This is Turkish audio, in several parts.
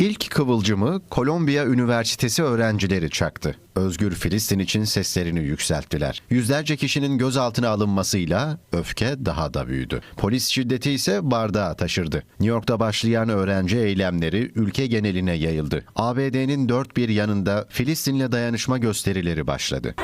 İlk kıvılcımı Kolombiya Üniversitesi öğrencileri çaktı. Özgür Filistin için seslerini yükselttiler. Yüzlerce kişinin gözaltına alınmasıyla öfke daha da büyüdü. Polis şiddeti ise bardağa taşırdı. New York'ta başlayan öğrenci eylemleri ülke geneline yayıldı. ABD'nin dört bir yanında Filistin'le dayanışma gösterileri başladı.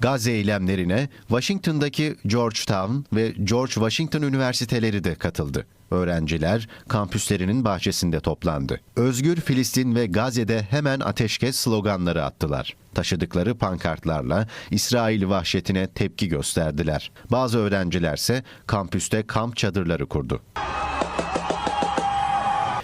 Gazze eylemlerine Washington'daki Georgetown ve George Washington Üniversiteleri de katıldı. Öğrenciler kampüslerinin bahçesinde toplandı. Özgür Filistin ve Gazze'de hemen ateşkes sloganları attılar. Taşıdıkları pankartlarla İsrail vahşetine tepki gösterdiler. Bazı öğrencilerse kampüste kamp çadırları kurdu.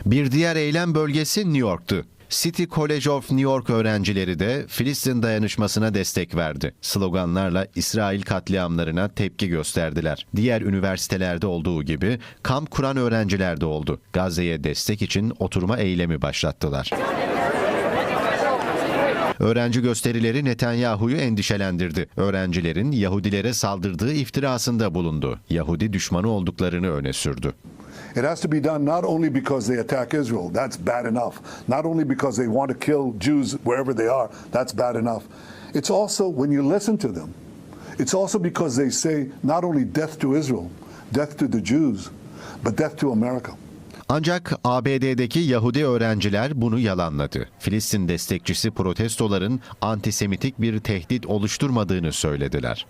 Bir diğer eylem bölgesi New York'tu. City College of New York öğrencileri de Filistin dayanışmasına destek verdi. Sloganlarla İsrail katliamlarına tepki gösterdiler. Diğer üniversitelerde olduğu gibi kamp kuran öğrenciler de oldu. Gazze'ye destek için oturma eylemi başlattılar. Öğrenci gösterileri Netanyahu'yu endişelendirdi. Öğrencilerin Yahudilere saldırdığı iftirasında bulundu. Yahudi düşmanı olduklarını öne sürdü. It has to be done not only because they attack Israel, that's bad enough. Not only because they want to kill Jews wherever they are, that's bad enough. It's also when you listen to them, it's also because they say not only death to Israel, death to the Jews, but death to America. Ancak ABD'deki Yahudi öğrenciler bunu yalanladı. Filistin destekçisi protestoların antisemitik bir tehdit oluşturmadığını söylediler.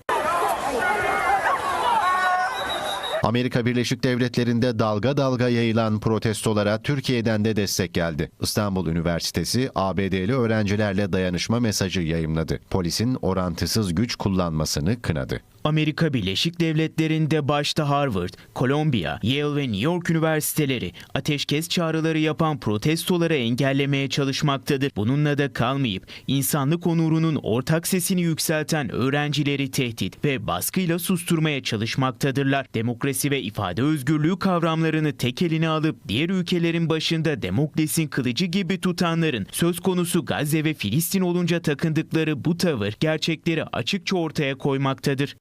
Amerika Birleşik Devletleri'nde dalga dalga yayılan protestolara Türkiye'den de destek geldi. İstanbul Üniversitesi ABD'li öğrencilerle dayanışma mesajı yayımladı. Polisin orantısız güç kullanmasını kınadı. Amerika Birleşik Devletleri'nde başta Harvard, Columbia, Yale ve New York üniversiteleri ateşkes çağrıları yapan protestoları engellemeye çalışmaktadır. Bununla da kalmayıp insanlık onurunun ortak sesini yükselten öğrencileri tehdit ve baskıyla susturmaya çalışmaktadırlar. Demokrasi ve ifade özgürlüğü kavramlarını tek eline alıp diğer ülkelerin başında demokrasinin kılıcı gibi tutanların söz konusu Gazze ve Filistin olunca takındıkları bu tavır gerçekleri açıkça ortaya koymaktadır.